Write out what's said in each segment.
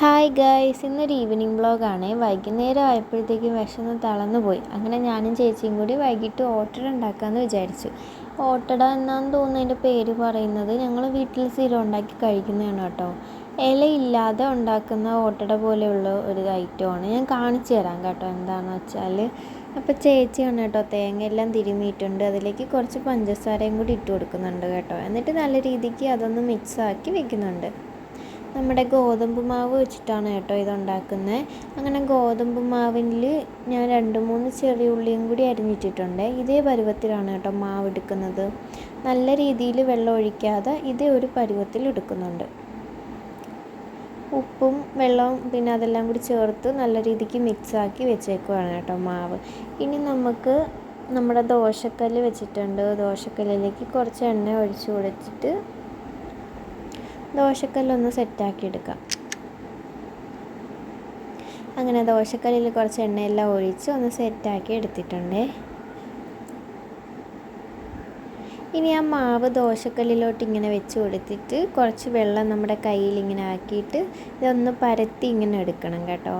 Hi guys ഇന്നൊരു evening വ്ളോഗാണ് വൈകുന്നേരം ആയപ്പോഴത്തേക്കും വിശന്ന് തളർന്നു പോയി. അങ്ങനെ ഞാനും ചേച്ചിയും കൂടി വൈകിട്ട് ഓട്ടട ഉണ്ടാക്കാമെന്ന് വിചാരിച്ചു. ഓട്ടട എന്നാന്ന് തോന്നുന്നു അതിന്റെ പേര് പറയുന്നത് ഞങ്ങൾ വീട്ടിൽ സ്ഥിരം ഉണ്ടാക്കി കഴിക്കുന്നതാണ് കേട്ടോ. ഇലയില്ലാതെ ഉണ്ടാക്കുന്ന ഓട്ടട പോലെയുള്ള ഒരു ഐറ്റമാണ് ഞാൻ കാണിച്ചു തരാം കേട്ടോ എന്താണെന്ന് വെച്ചാൽ അപ്പോൾ ചേച്ചിയാണ് കേട്ടോ തേങ്ങ എല്ലാം തിരുമിയിട്ടുണ്ട്. അതിലേക്ക് കുറച്ച് പഞ്ചസാരയും കൂടി ഇട്ട് കൊടുക്കുന്നുണ്ട് കേട്ടോ. എന്നിട്ട് നല്ല രീതിക്ക് അതൊന്ന് മിക്സാക്കി വെക്കുന്നുണ്ട്. നമ്മുടെ ഗോതമ്പ് മാവ് വെച്ചിട്ടാണ് കേട്ടോ ഇത് ഉണ്ടാക്കുന്നത് അങ്ങനെ ഗോതമ്പ് മാവിൽ ഞാൻ രണ്ട് മൂന്ന് ചെറിയ ഉള്ളിയും കൂടി അരിഞ്ഞിട്ടിട്ടുണ്ട്. ഇതേ പരുവത്തിലാണ് കേട്ടോ മാവ് എടുക്കുന്നത്. നല്ല രീതിയിൽ വെള്ളം ഒഴിക്കാതെ ഇതേ ഒരു പരുവത്തിൽ എടുക്കുന്നുണ്ട്. ഉപ്പും വെള്ളവും പിന്നെ അതെല്ലാം കൂടി ചേർത്ത് നല്ല രീതിക്ക് മിക്സാക്കി വെച്ചേക്കുവാണ് കേട്ടോ മാവ്. ഇനി നമുക്ക് നമ്മുടെ ദോശക്കല്ല് വെച്ചിട്ടുണ്ട്. ദോശക്കല്ലിലേക്ക് കുറച്ച് എണ്ണ ഒഴിച്ച് കൊടുത്തിട്ട് ദോശക്കല്ലൊന്ന് സെറ്റാക്കി എടുക്കാം അങ്ങനെ ദോശക്കല്ലിൽ കുറച്ച് എണ്ണയെല്ലാം ഒഴിച്ച് ഒന്ന് സെറ്റാക്കി എടുത്തിട്ടുണ്ട്. ഇനി ആ മാവ് ദോശക്കല്ലിലോട്ട് ഇങ്ങനെ വെച്ച് കൊടുത്തിട്ട് കുറച്ച് വെള്ളം നമ്മുടെ കയ്യിൽ ഇങ്ങനെ ആക്കിയിട്ട് ഇതൊന്ന് പരത്തി ഇങ്ങനെ എടുക്കണം കേട്ടോ.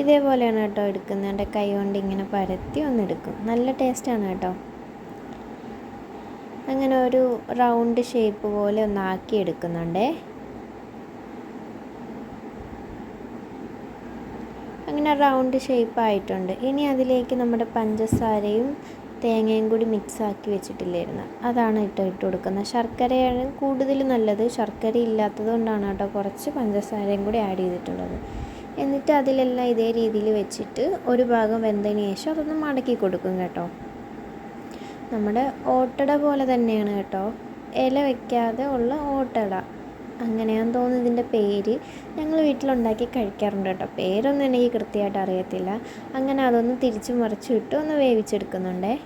ഇതേപോലെയാണ് കേട്ടോ എടുക്കുന്നത്. കൈ കൊണ്ട് ഇങ്ങനെ പരത്തി ഒന്ന് എടുക്കും. നല്ല ടേസ്റ്റാണ് കേട്ടോ. അങ്ങനെ ഒരു റൗണ്ട് ഷേപ്പ് പോലെ ഒന്ന് ആക്കി എടുക്കുന്നുണ്ടേ. അങ്ങനെ റൗണ്ട് ഷേപ്പ് ആയിട്ടുണ്ട്. ഇനി അതിലേക്ക് നമ്മുടെ പഞ്ചസാരയും തേങ്ങയും കൂടി മിക്സ് ആക്കി വെച്ചിട്ടില്ലായിരുന്നു. അതാണ് ഇട്ട് ഇട്ട് കൊടുക്കുന്നത്. ശർക്കരയാണ് കൂടുതൽ നല്ലത്. ശർക്കര ഇല്ലാത്തത് കൊണ്ടാണ് കേട്ടോ കുറച്ച് പഞ്ചസാരയും കൂടി ആഡ് ചെയ്തിട്ടുള്ളത്. എന്നിട്ട് അതിലെല്ലാം ഇതേ രീതിയിൽ വെച്ചിട്ട് ഒരു ഭാഗം വെന്തതിന് ശേഷം അതൊന്ന് മടക്കി കൊടുക്കും കേട്ടോ. നമ്മുടെ ഓട്ടട പോലെ തന്നെയാണ് കേട്ടോ. ഇല വയ്ക്കാതെ ഉള്ള ഓട്ടട. അങ്ങനെയാന്ന് തോന്നുന്നു ഇതിന്റെ പേര്. ഞങ്ങൾ വീട്ടിലുണ്ടാക്കി കഴിക്കാറുണ്ട് കേട്ടോ. പേരൊന്നും എനിക്ക് കൃത്യമായിട്ട് അറിയത്തില്ല. അങ്ങനെ അതൊന്ന് തിരിച്ചു മറിച്ചു ഇട്ട് ഒന്ന് വേവിച്ചെടുക്കുന്നുണ്ടേ.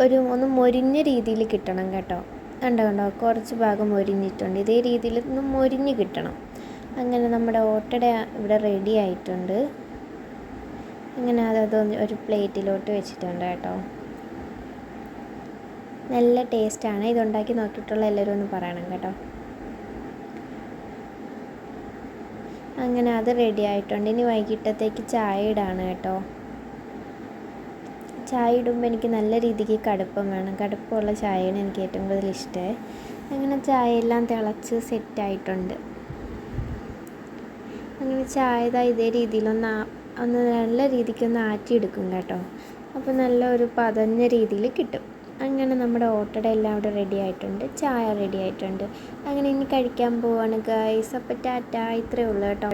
ഒരു ഒന്ന് മൊരിഞ്ഞ രീതിയിൽ കിട്ടണം കേട്ടോ. കണ്ടോ കണ്ടോ? കുറച്ച് ഭാഗം മൊരിഞ്ഞിട്ടുണ്ട്. ഇതേ രീതിയിൽ ഒന്ന് മൊരിഞ്ഞ് കിട്ടണം. അങ്ങനെ നമ്മുടെ ഓട്ടട ഇവിടെ റെഡി ആയിട്ടുണ്ട്. അങ്ങനെ അത് ഒരു പ്ലേറ്റിലോട്ട് വെച്ചിട്ടുണ്ട് കേട്ടോ. നല്ല ടേസ്റ്റാണ്. ഇതുണ്ടാക്കി നോക്കിയിട്ടുള്ള എല്ലാവരും ഒന്ന് പറയണം കേട്ടോ. അങ്ങനെ അത് റെഡി ആയിട്ടുണ്ട്. ഇനി വൈകിട്ടത്തേക്ക് ചായ ഇടാണ് കേട്ടോ. ചായ ഇടുമ്പോൾ എനിക്ക് നല്ല രീതിക്ക് കടുപ്പം വേണം. കടുപ്പമുള്ള ചായയാണ് എനിക്ക് ഏറ്റവും കൂടുതൽ ഇഷ്ടം. അങ്ങനെ ചായ എല്ലാം തിളച്ച് സെറ്റായിട്ടുണ്ട് അങ്ങനെ ചായ ഇതേ രീതിയിലൊന്ന് ഒന്ന് നല്ല രീതിക്കൊന്ന് ആറ്റിയെടുക്കും കേട്ടോ. അപ്പോൾ നല്ല ഒരു പതഞ്ഞ രീതിയിൽ കിട്ടും. അങ്ങനെ നമ്മുടെ ഓട്ടട എല്ലാം അവിടെ റെഡി ആയിട്ടുണ്ട്. ചായ റെഡി ആയിട്ടുണ്ട്. അങ്ങനെ ഇനി കഴിക്കാൻ പോവാണ് ഗൈസ് അപ്പോൾ ടാറ്റ. ഇത്രയേ ഉള്ളൂ കേട്ടോ.